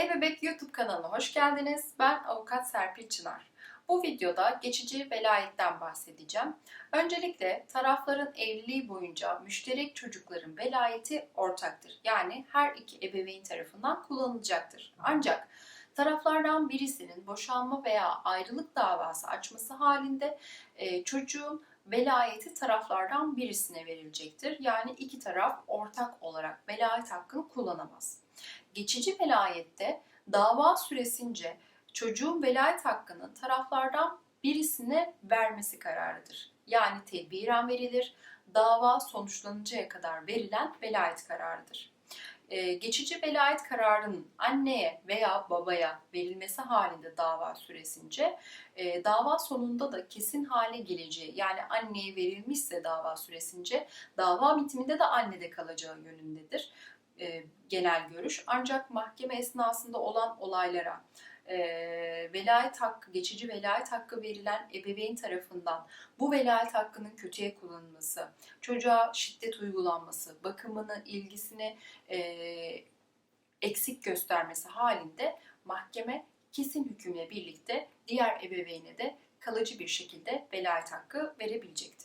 Ebebek YouTube kanalına hoş geldiniz. Ben avukat Serpil Çınar. Bu videoda geçici velayetten bahsedeceğim. Öncelikle tarafların evliliği boyunca müşterek çocukların velayeti ortaktır. Yani her iki ebeveyn tarafından kullanılacaktır. Ancak taraflardan birisinin boşanma veya ayrılık davası açması halinde e, çocuğun velayeti taraflardan birisine verilecektir. Yani iki taraf ortak olarak velayet hakkını kullanamaz. Geçici velayette dava süresince çocuğun velayet hakkını taraflardan birisine vermesi kararıdır. Yani tedbiren verilir, dava sonuçlanıncaya kadar verilen velayet kararıdır. Ee, geçici velayet kararının anneye veya babaya verilmesi halinde dava süresince e, dava sonunda da kesin hale geleceği yani anneye verilmişse dava süresince dava bitiminde de annede kalacağı yönündedir e, genel görüş. Ancak mahkeme esnasında olan olaylara e, velayet hakkı, geçici velayet hakkı verilen ebeveyn tarafından bu velayet hakkının kötüye kullanılması, çocuğa şiddet uygulanması, bakımını, ilgisini e, eksik göstermesi halinde mahkeme kesin hükümle birlikte diğer ebeveyne de kalıcı bir şekilde velayet hakkı verebilecektir.